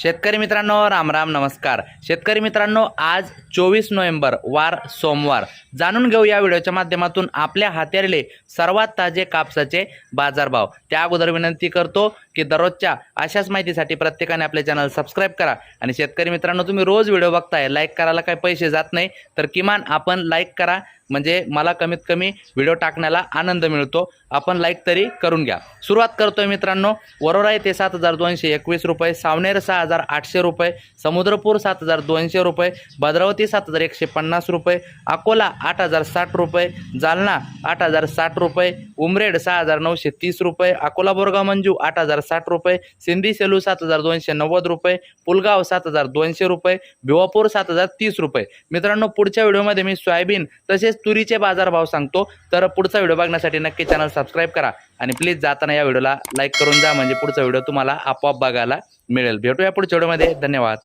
शेतकरी मित्रांनो राम राम नमस्कार. शेतकरी मित्रांनो आज चोवीस नोव्हेंबर वार सोमवार. जाणून घेऊ या व्हिडिओच्या माध्यमातून आपल्या हातेरले सर्वात ताजे कापसाचे बाजारभाव. त्या अगोदर विनंती करतो की दररोजच्या अशाच माहितीसाठी प्रत्येकाने आपले चॅनल सबस्क्राईब करा. आणि शेतकरी मित्रांनो तुम्ही रोज व्हिडिओ बघताय लाईक करायला काही पैसे जात नाही तर किमान आपण लाईक करा. म्हणजे मला कमीत कमी व्हिडिओ टाकण्याला आनंद मिळतो. आपण लाईक तरी करून घ्या. सुरुवात करतोय मित्रांनो वरोरा येथे सात हजार दोनशे एकवीस रुपये सावनेर सहा हजार आठशे रुपये समुद्रपूर सात हजार दोनशे रुपये भद्रावती सात हजार एकशे पन्नास रुपये अकोला आठ हजार साठ रुपये जालना आठ हजार साठ रुपये उमरेड सहा हजार नऊशे तीस रुपये अकोला बोरगाव मंजू आठ हजार साठ रुपये सिंधी सेलू सात हजार दोनशे नव्वद रुपये पुलगाव सात हजार दोनशे रुपये भिवापूर सात हजार तीस रुपये. मित्रांनो पुढच्या व्हिडिओमध्ये मी सोयाबीन तसेच तुरीचे बाजारभाव सांगतो तर पुढचा व्हिडिओ बघण्यासाठी नक्की चॅनल सबस्क्राईब करा आणि प्लीज जाताना या व्हिडिओला लाईक करून जा म्हणजे पुढचा व्हिडिओ तुम्हाला आपोआप बघायला मिळेल. भेटूया पुढच्या व्हिडिओमध्ये. धन्यवाद.